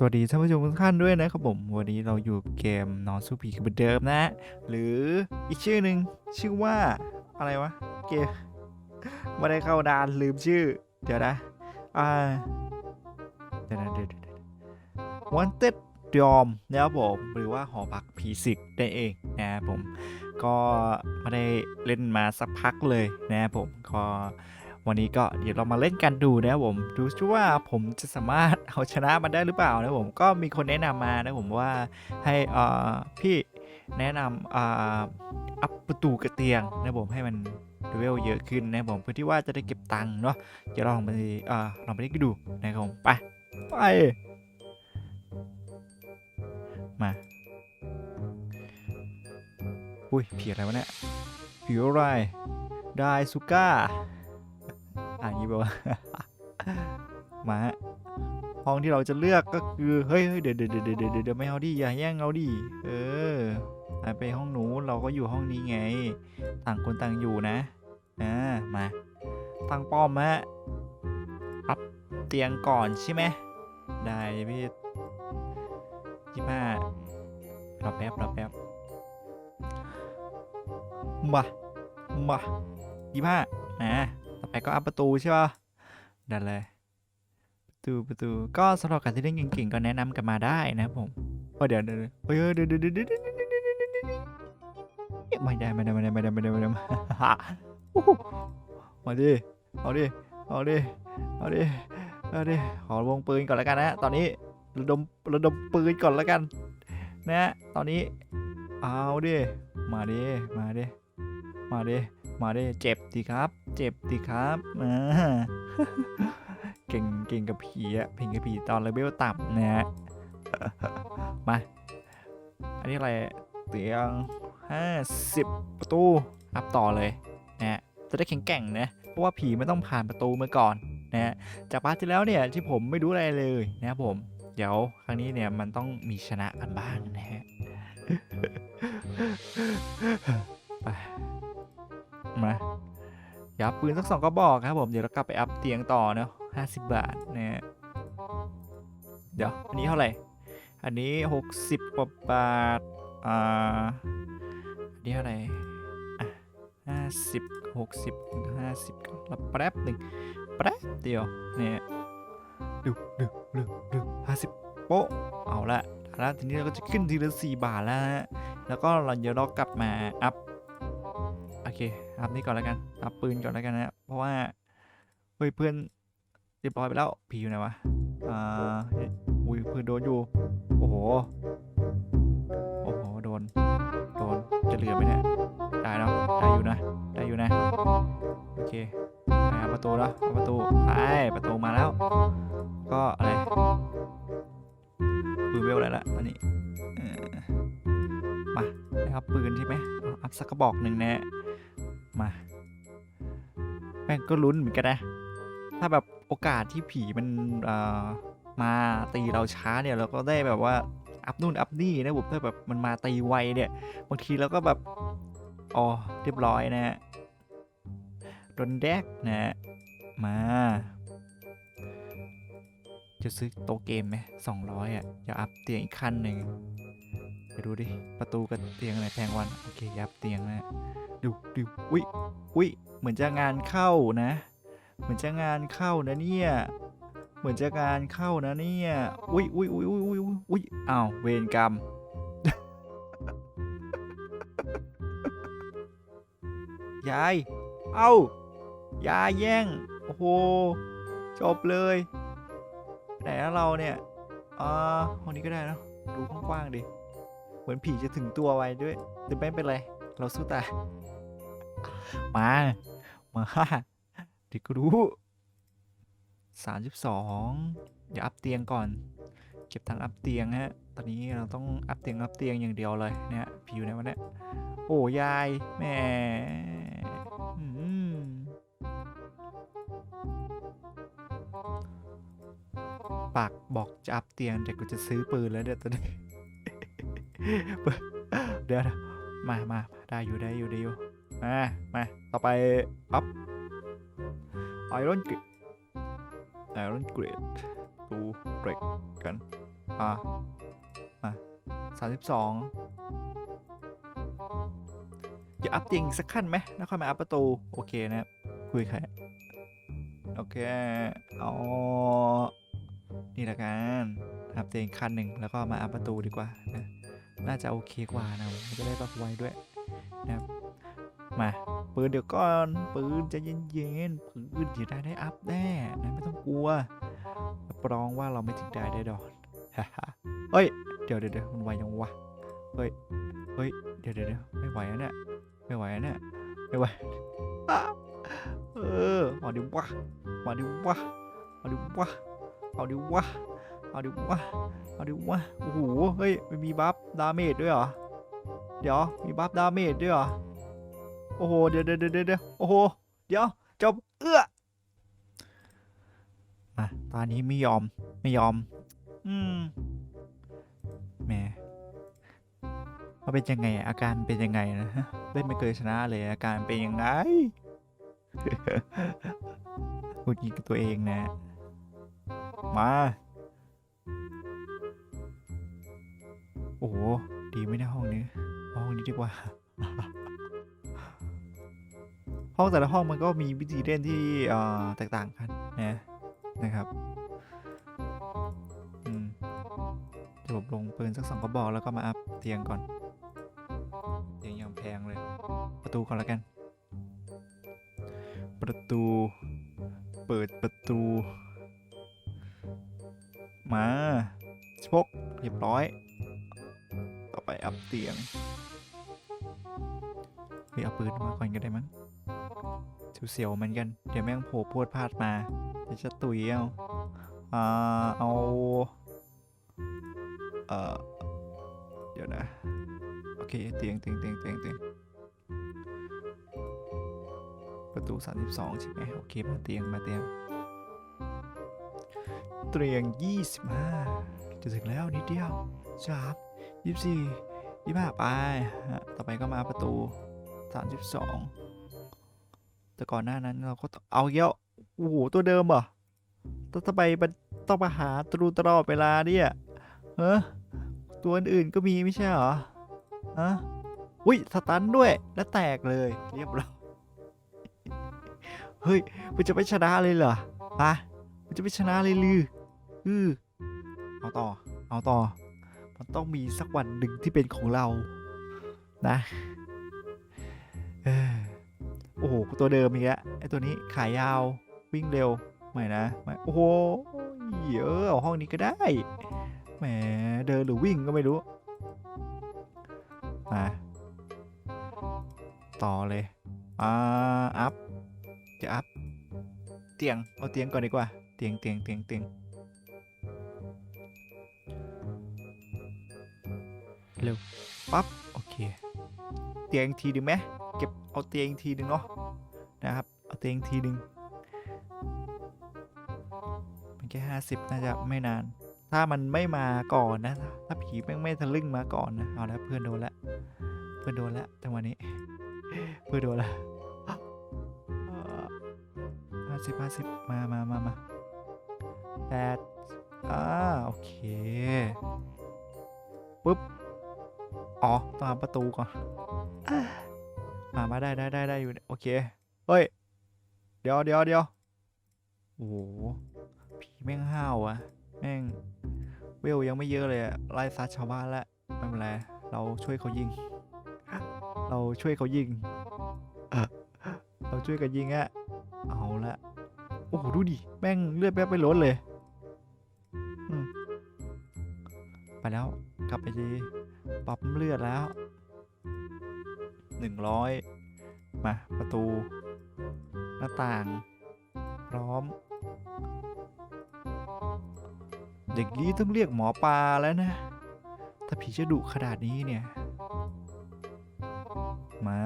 สวัสดีท่านผู้ชมทุกท่านด้วยนะครับผม วันนี้เราอยู่เกมนอนสู้ผีกันเหมือนเดิมนะ หรืออีกชื่อหนึ่งชื่อว่าอะไรวะ เกมไม่ได้เข้านานลืมชื่อ เดี๋ยวนะ อ่า เดี๋ยวนะเดี๋ยวเดี๋ยวเดี๋ยว Wanted Dorm นะครับผม หรือว่าหอพักผีสิกได้เองนะครับผม ก็ไม่ได้เล่นมาสักพักเลยนะครับผม ก็ วันนี้ก็เดี๋ยวเรามาเล่นกันดูนะครับผม ดูซิว่าผมจะสามารถเอาชนะมันได้หรือเปล่านะครับผมก็มีคนแนะนำมานะผมว่าให้อ่อพี่แนะนำอ่าอัพประตูกระเตียงนะครับผมให้มันเลเวลเยอะขึ้นนะครับผมเพื่อที่ว่าจะได้เก็บตังค์เนาะเดี๋ยวลองไปอ่อลองไปเล่นกันดูนะครับผมไปไปมาอุ้ยผีอะไรวะเนี่ยผีอะไรไดซูก้า อ่านอย่างนี้แปลว่า มา ห้องที่เราจะเลือกก็คือ เฮ้ยเดี๋ยวเดี๋ยวเดี๋ยวเดี๋ยวเดี๋ยวไม่เอาดิอย่าแย่งเราดิ เออไปห้องหนูเราก็อยู่ห้องนี้ไง ต่างคนต่างอยู่นะ อ่า มา ตั้งป้อมฮะอัพเตียงก่อนใช่ไหม ได้พี่ยี่ห้ารอแป๊บรอแป๊บ มา มายี่ห้านะ ต่อไปก็อัพประตูใช่ป่ะดันเลยประตูประตูก็สำหรับการที่เล่นเก่งๆก็แนะนำกันมาได้นะครับผมเดี๋ยวเดี๋ยวเฮ้ยเดี๋ยวเดี๋ยวเดี๋ยวเดี๋ยวเดี๋ยวเดี๋ยวเดี๋ยวไม่ได้ไม่ได้ไม่ได้ไม่ได้ไม่ได้ไม่ได้มาดิเอาดิเอาดิเอาดิเอาดิขอวงปืนก่อนแล้วกันนะตอนนี้ระดมระดมปืนก่อนแล้วกัน นะตอนนี้เอาดิมาดิมาดิมาดิมาด้เจ็บดีครับ เจ็บดีครับอ่าเก่งเก่งกับผีอะเพ่งกับผีตอนเลเวลต่ำนะฮะมา อันนี้อะไรเตียงห้าสิบประตูอัพต่อเลยนะฮะจะได้แข็งแกร่งนะเพราะว่าผีไม่ต้องผ่านประตูมาก่อนนะฮะจากพาร์ทที่แล้วเนี่ยที่ผมไม่รู้อะไรเลยนะครับผมเดี๋ยวครั้งนี้เนี่ยมันต้องมีชนะกันบ้างนะฮะไปมา เดี๋ยวอัพปืนสักสองก็บอกครับผมเดี๋ยวเรากลับไปอัพเตียงต่อเนาะห้าสิบบาทนะฮะเดี๋ยวอันนี้เท่าไหร่ อันนี้หกสิบกว่าบาทอ่าอันนี้เท่าไหร่ห้าสิบหกสิบห้าสิบแล้วแป๊บหนึ่งแป๊บเดียวเนี่ยดูดูดูดูห้าสิบโป๊ะเอาละแล้วทีนี้เราก็จะขึ้นทีละสี่บาทแล้วฮะแล้วก็เราเดี๋ยวเรากลับมาอัพ โอเคอัพนี่ก่อนแล้วกันอัพปืนก่อนแล้วกันนะเพราะว่าเฮ้ยเพื่อนเรียบร้อยไปแล้วผีอยู่ไหนวะอ่าเฮ้ยอุ้ยเพื่อนโดนอยู่โอ้โหโอ้โหโดนโดนจะเหลือไหมเนี่ยได้เนาะได้อยู่นะได้อยู่นะโอเคไปประตูแล้วประตูไปประตูมาแล้ว ก็อะไรปืนเวลอะไรละตอนนี้มาได้ครับปืนใช่ไหมอาอัพสักกระบอกหนึ่งแนะ แม่งก็ลุ้นเหมือนกันนะ ถ้าแบบโอกาสที่ผีมันมาตีเราช้าเนี่ยเราก็ได้แบบว่าอัพนู่นอัพนี่นะผมถ้าแบบมันมาตีไวเนี่ยบางทีเราก็แบบอ๋อเรียบร้อยนะฮะโดนแดกนะฮะมา จะซื้อโตเกมไหมสองร้อยอะจะอัพเตียงอีกขั้นหนึ่งไปดูดิ ประตูกับเตียงอะไหนแพงวัน โอเคยับเตียงนะ ดูดูอุ้ยอุ้ยเหมือนจะงานเข้านะ เหมือนจะงานเข้านะเนี่ย เหมือนจะงานเข้านะเนี่ยอุ้ยอุ้ยอุ้ยอุ้ยอุ้ยอุ้ยอ้าวเวรกรรมยาย เอ้ายายแย่ง โอ้โห จบเลย ไหนแล้วเราเนี่ย อ่า ห้องนี้ก็ได้นะ ดูกว้างๆดิ เหมือนผีจะถึงตัวไวด้วยหรือไม่เป็นไร เราสู้ตาย มา มาเดิกรู้สามสิบสองเดี๋ยวอัพเตียงก่อน เก็บทางอัพเตียงฮะ ตอนนี้เราต้องอัพเตียงอัพเตียงอย่างเดียวเลยเนี่ยผิวในวันนี้โอ้ยายแม่ปากบอกจะอัพเตียงแต่กูจะซื้อปืนแล้วเดี๋ยวตอนนี้ เดี๋ยวนะมามาได้อยู่ได้อยู่ได้อยู่ มา มา ต่อไปอัพไอรอนกริดไอรอนกริดตูเบรกกัน อะ มาสามสิบสองจะอัพเตียงสักขั้นไหมแล้วค่อยมาอัพประตู โอเคนะครับคุยใครโอเค เอานี่ละกันอัพเตียงขั้นหนึ่งแล้วก็มาอัพประตูดีกว่านะ น่าจะโอเคกว่านะจะได้รับไวด้วย มาปืนเดี๋ยวก่อนปืนจะเย็นๆปืนเดี๋ยวได้ได้อัพแน่นะไม่ต้องกลัวรับรองว่าเราไม่ถึงได้ได้ดอนเฮ้ยเดี๋ยวเดี๋ยวมันไหวยังวะเฮ้ยเฮ้ยเดี๋ยวเดี๋ยวไม่ไหวแล้วเนี่ยไม่ไหวแล้วเนี่ยไม่ไหวอะเออเอาดิวะมาดิวะเอาดิวะเอาดิวะเอาดิวะเอาดิวะโอ้โหเฮ้ยมันมีบัฟดาเมจด้วยเหรอเดี๋ยวมีบัฟดาเมจด้วยเหรอ โอ้โห เดี๋ยวเดี๋ยวเดี๋ยวเดี๋ยวโอ้โห เดี๋ยวจบเอื้อมาตอนนี้ไม่ยอม ไม่ยอม อืมแหมว่าเป็นยังไง อาการเป็นยังไงนะเล่นไม่เคยชนะเลยอาการเป็นยังไงพูดยิงกับตัวเองนะ มา โอ้โห ดีไหมเนะห้องนี้ ห้องนี้ดีกว่า ห้องแต่ละห้องมันก็มีวิธีเล่นที่แตกต่างกันนะนะครับอืมเดี๋ยวผมลงปืนสักสองกระบอกแล้วก็มาอัพเตียงก่อนเตียงยังแพงเลย ประตูก่อนล้วกัน ประตู เปิดประตู มาชกเรียบร้อย ต่อไปอัพเตียงเฮ้ยเอาปืนมาก่อนก็ได้มั้ง เสียวๆเหมือนกัน เดี๋ยวแม่งโผล่พวดพลาดมา เดี๋ยวจะตุยเอาอ่าเอาเออเดี๋ยวนะ โอเคเตียงเตียงเตียงเตียงเตียงประตู 32 ใช่ไหมโอเค มาเตียงมาเตียง เตียง 25 จะถึงแล้วนิดเดียวสามยี่สิบสี่ยี่ห้าไป ต่อไปก็มาประตู 32 แต่ก่อนหน้านั้นเราก็เอาเยอะโอ้โหตัวเดิมเหรอต้องทำไมมันต้องมาหาตรูตลอดเวลาเนี่ยเฮ้ตัวอื่นๆก็มีไม่ใช่เหรอฮะอุ้ยสตันด้วยแล้วแตกเลยเรียบร้อยเฮ้ยมันจะไม่ชนะเลยเหรอฮะมันจะไม่ชนะเลยลืออือเอาต่อ เอาต่อ มันต้องมีสักวันหนึ่งที่เป็นของเรา นะ เออ โอ้โหตัวเดิมอีกแล้วไอตัวนี้ขายาววิ่งเร็วไม่นะไม่โอ้โหเออเอาห้องนี้ก็ได้แหมเดินหรือวิ่งก็ไม่รู้มาต่อเลยอ่าอัพจะอัพเตียงเอาเตียงก่อนดีกว่าเตียงเตียงเตียงเตียงเร็วปั๊บโอเค เตียงทีดึงไหม เอาเตียงทีหนึ่งเนาะนะครับ เอาเตียงทีหนึ่งมันแค่ห้าสิบน่าจะไม่นาน ถ้ามันไม่มาก่อนนะ ถ้าผีแม่งไม่ทะลึ่งมาก่อนนะ เอาล้วเพื่อนโดนละ เพื่อนโดนละจังหวะนี้ เพื่อนโดนละห้าสิบห้าสิบมามามามาแปดอ่าโอเคปุ๊บ อ๋อต้องหาประตูก่อน มามาได้ได้ได้ได้อยู่เนี่ยโอเคเฮ้ย เดี๋ยวเดี๋ยวเดี๋ยวโอ้โหผีแม่งห้าวอะแม่งเวลยังไม่เยอะเลยอะไล่ซัดชาวบ้านแล้วไม่เป็นไรเราช่วยเขายิง เราช่วยเขายิงเออเราช่วยกันยิงอะเอาละโอ้โหดูดิแม่งเลือดแป๊บไปล้นเลยอืมไปแล้วกลับไปดีปั๊มเลือดแล้ว หนึ่งร้อยมาประตู หน้าต่าง พร้อมอย่างนี้ต้องเรียกหมอปลาแล้วนะ ถ้าผีจะดุขนาดนี้เนี่ย มา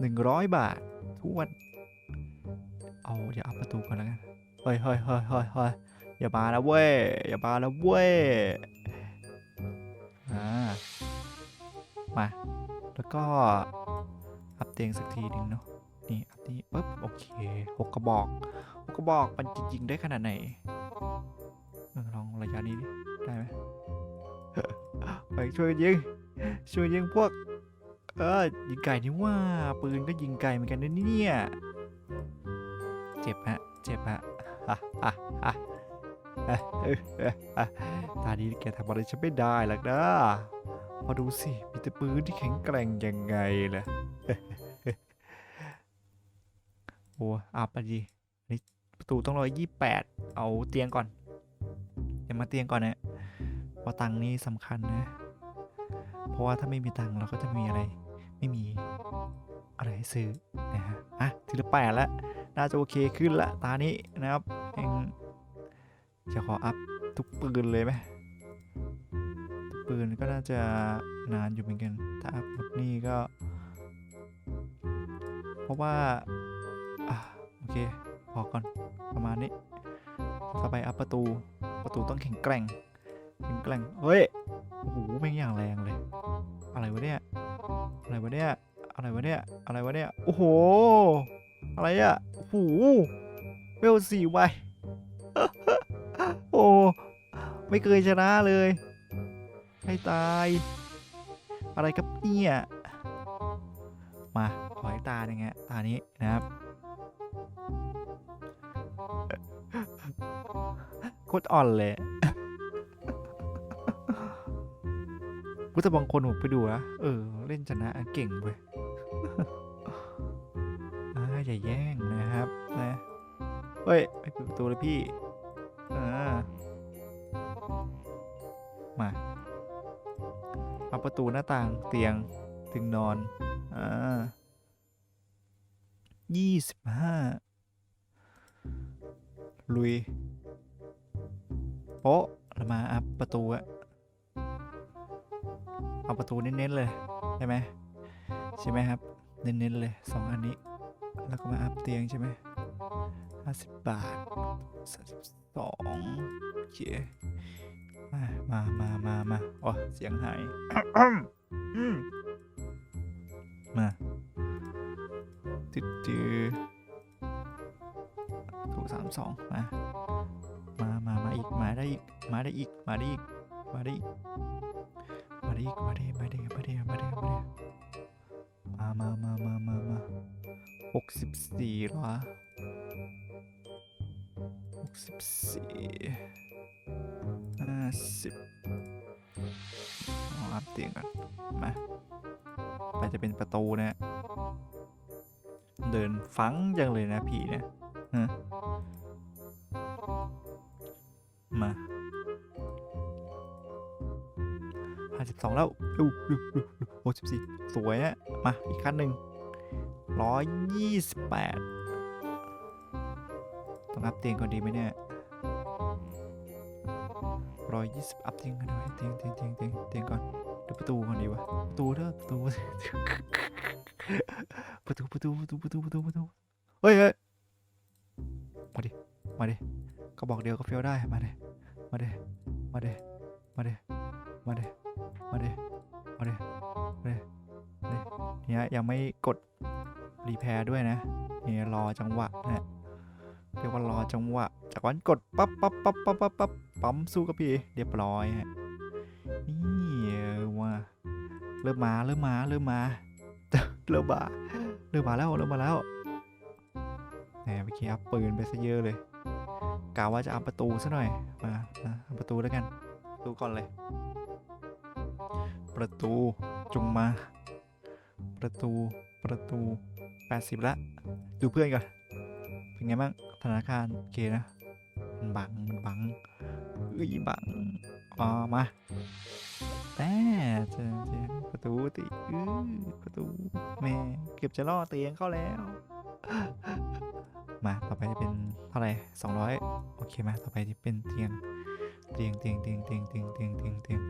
หนึ่งร้อยบาททุกวันเอาเดี๋ยวเอาประตูก่อนแล้วกันเฮ้ยเฮ้ยเฮ้ยเฮ้ยเฮ้ยอย่ามาแล้วเว้ย อย่ามาแล้วเว้ย อ่า มา แล้วก็อัพเตียงสักทีหนึ่งเนาะนี่อัพนี้ปุ๊บโอเคหกกระบอกหกกระบอกมันจะยิงได้ขนาดไหนลองระยะนี้ดิได้ไหมไปช่วยยิงช่วยยิงพวกเออยิงไก่นี่ว่าปืนก็ยิงไก่เหมือนกันนะเนี่ยเจ็บฮะเจ็บฮะอะอะอะตานี้แกทำอะไรฉันไม่ได้หรอกนะ มาดูสิ มีแต่ปืนที่แข็งแกร่งยังไงล่ะ โอ้อับอะดีนี่ประตูต้องร้อยยี่แปดเอาเตียงก่อนเดี๋ยวมาเตียงก่อนนะเพราะตังนี่สำคัญนะ เพราะว่าถ้าไม่มีตังเราก็จะมีอะไร ไม่มีอะไรให้ซื้อนะฮะอะทีละแปดแล้วน่าจะโอเคขึ้นละตานี้นะครับเองจะขออัพทุกปืนเลยไหม ปืนก็น่าจะนานอยู่เหมือนกัน ถ้าอัพหมดนี่ก็ เพราะว่าอะโอเค พอก่อนประมาณนี้ต่อไปอัพประตู ประตูต้องแข็งแกร่ง แข็งแกร่ง เฮ้ย โอ้โหแม่งอย่างแรงเลย อะไรวะเนี่ย อะไรวะเนี่ย อะไรวะเนี่ย อะไรวะเนี่ย โอ้โห อะไรอะโอ้โห เวลสี่ใบโอ้ ไม่เคยชนะเลย ให้ตาย อะไรครับเนี่ย มาขอให้ตาอย่างเงี้ยตานี้นะครับโคตรอ่อนเลยกูแต่บางคนผมไปดูนะเออ เล่นชนะเก่งเว้ยอ่าอย่าแย่งนะครับนะเฮ้ยไปปิดประตูเลยพี่ อ่า มา เอาประตูหน้าต่างเตียงถึงนอน อ่ายี่สิบห้าลุยโป๊ะแล้วมาอัพประตูอะเอาประตูเน้นๆเลยใช่ไหมใช่ไหมครับ เน้นๆเลยสองอันนี้ แล้วก็มาอัพเตียงใช่ไหมห้าสิบบาทสามสิบสองเค มามามามามาอ๋อเสียงหายอืมมาติดจือถูกสามสองมา มามามาอีก มาได้อีก มาได้อีก มาได้อีก มาได้อีก มาได้อีก มาได้มาได้มาได้มาได้มาได้มามามามามามาหกสิบสี่เหรอหกสิบสี่ห้า สิบเอาอัพเตียงก่อน มาไปจะเป็นประตูนะเดินฟังจังเลยนะผีเนี่ยฮะมาห้าสิบสองแล้วดูดูดูดูหกสิบสี่สวยอะมาอีกขั้นหนึ่งร้อยยี่สิบแปดต้องอัพเตียงก่อนดีไหมเนี่ย ร้อยยี่สิบอัพเตียงกันหน่อยเตียงเตียงเตียงเตียงเตียงก่อนดูประตูก่อนดีวะประตูเด้อประตูประตูประตูประตูประตูประตูประตูเฮ้ยเฮ้ยมาดิมาดิก็บอกเดียวก็เฟี้ยวได้มาดิมาดิมาดิมาดิมาดิมาดิมาดิมาดินี่เนี่ยยังไม่กดรีแพร์ด้วยนะเนี่ยรอจังหวะนะเรียกว่ารอจังหวะจากวันกดปั๊บปั๊บปั๊บปั๊บปั๊บ ปั๊มสู้กับพี่เรียบร้อยฮะนี่เออว่าเริ่มมาเริ่มมาเริ่มมาเริ่มมาเริ่มมาแล้วเริ่มมาแล้วแหมเมื่อกี้อัพปืนไปซะเยอะเลยกะว่าจะอัพประตูซะหน่อยมามาเอาประตูแล้วกันประตูก่อนเลย ประตูจงมา ประตูประตู 80 ละ ดูเพื่อนก่อนเป็นไงบ้างธนาคารโอเคนะ มันบังมันบัง ยบังอ๋อมาแต่เจอเจอประตูติอื้อประตูแม่เกือบจะล่อเตียงเข้าแล้ว มาต่อไปจะเป็นเท่าไหร่สองร้อยโอเคมาต่อไปจะเป็นเตียงเตียงเตียงเตียงเตียงเตียงเตียงเตียงเตียง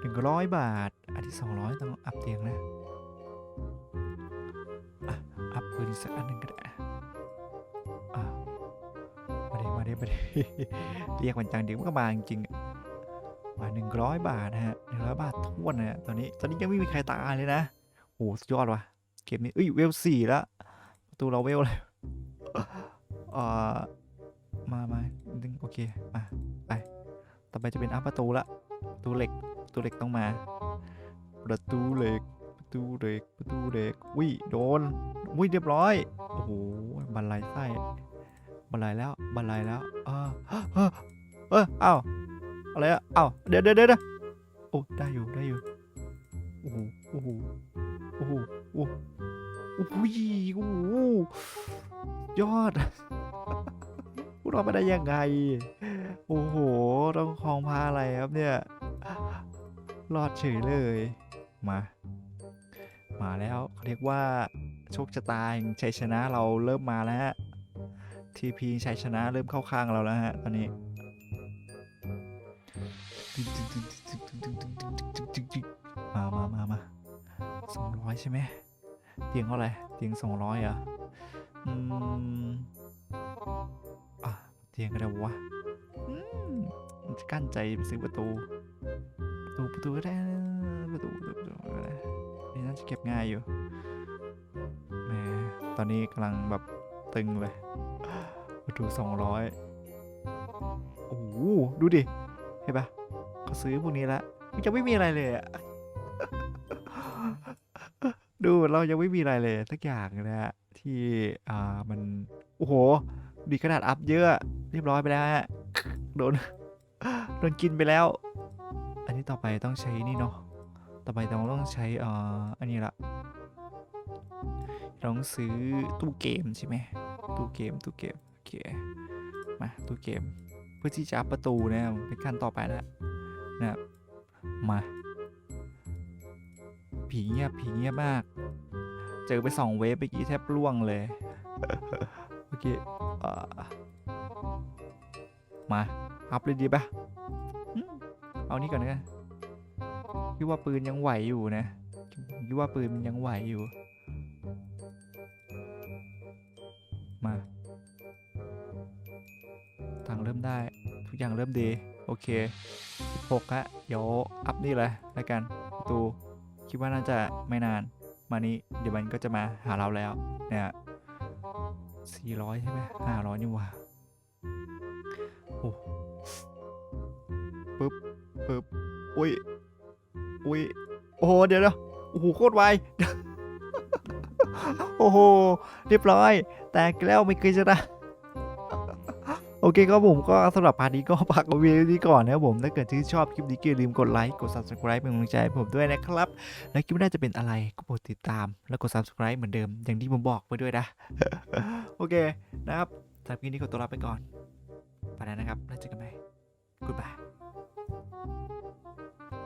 หนึ่งร้อยบาท อันที่สองร้อยต้องอัพเตียงนะอัพปืนอีกสักอันหนึ่งก็ได้ มาดิมาดิมาดิเรียกมันจังเดี๋ยวมันก็มาจริงๆอะมาหนึ่งร้อยบาทนะฮะหนึ่งร้อยบาทท้วนนะฮะตอนนี้ตอนนี้ยังไม่มีใครตายเลยนะโอ้สุดยอดว่ะเกมนี้เอ้ยเวลสี่ล้วประตูเราเวลเลยเอ่อมามาดึงโอเคมาไปต่อไปจะเป็นอัพประตูละประตูเหล็กประตูเหล็กต้องมา ประตูเหล็กประตูเหล็กประตูเหล็กวิโดนวิเรียบร้อยโอ้โหบันไลไส้ บันไลแล้วบันไลแล้วเออเออเออเอ้าอะไรอะเอ้าเดี๋ยวเดี๋ยวเดี๋ยวโอ้ได้อยู่ได้อยู่โอ้โหโอ้โหโอ้โหโอ้โหโอ้โหโอ้โหยอดพวกเราไม่ได้ยังไงโอ้โหต้องคลองพาอะไรครับเนี่ยรอดเฉยเลยมา มาแล้วเขาเรียกว่าโชคชะตาแห่งชัยชนะเราเริ่มมาแล้วฮะ ทีพีชัยชนะเริ่มเข้าข้างเราแล้วฮะตอนนี้มามามามาสองร้อยใช่ไหมเตียงเท่าไหร่เตียงสองร้อยอะอืมอะเตียงก็ได้วะอืมกั้นใจไปซื้อประตู ประตูประตูก็ได้ประตูประตูประตูก็ได้นี่น่าจะเก็บง่ายอยู่แหมตอนนี้กำลังแบบตึงเลย ประตูสองร้อยโอ้โหดูดิ เห็นปะเขาซื้อพวกนี้แล้วมันจะไม่มีอะไรเลยอะดูเรายังไม่มีอะไรเลยสักอย่างนะฮะที่อ่ามันโอ้โหดีขนาดอัพเยอะ เรียบร้อยไปแล้วฮะโดนโดนกินไปแล้ว อันนี้ต่อไปต้องใช้นี่เนาะต่อไปเราต้องใช้อ่ออันนี้ละต้องซื้อตู้เกมใช่ไหมตู้เกมตู้เกม อเค มาตู้เกม เพื่อที่จะอัพประตูนะครับเป็นขั้นต่อไปแล้วนะครับมา ผีเงียบผีเงียบมาก เจอไปสองเวฟเมื่อกี้แทบล่วงเลยเมื่อเอ่อมา อัพเลยดีปะเอานี่ก่อนนะคิดว่าปืนยังไหวอยู่นะคิดว่าปืนมันยังไหวอยู่ ริ่มได้ ทุกอย่างเริ่มดี โอเค 16ฮะเดี๋ยวอัพนี่เลยแล้วกันประตูคิดว่าน่าจะไม่นานมานี้เดี๋ยวมันก็จะมาหาเราแล้วเนี่ย400 ใช่ไหม500นี่หว่าโอ้ปึ๊บปึ๊บอุ้ยอุ้ยโอ้โหเดี๋ยวเดี๋ยวโอ้โหโคตรไวโอ้โห เรียบร้อย แต่แล้วไม่เคยชนะ เคครับผมก็สำหรับพาร์ทนี้ก็ฝากเอาไว้ที่ก่อนนะครับผมถ้าเกิดที่ชอบคลิปนี้ก็อย่าลืมกดไลค์กด subscribe เป็นกำลังใจให้ผมด้วยนะครับ และคลิปหน้าจะเป็นอะไรก็โปรดติดตาม แล้วกด subscribe เหมือนเดิม อย่างที่ผมบอกไปด้วยนะ โอเคนะครับสำหรับคลิปนี้ขอตัวลาไปก่อนไปแล้วนะครับแล้วเจอกันใหม่ Goodbye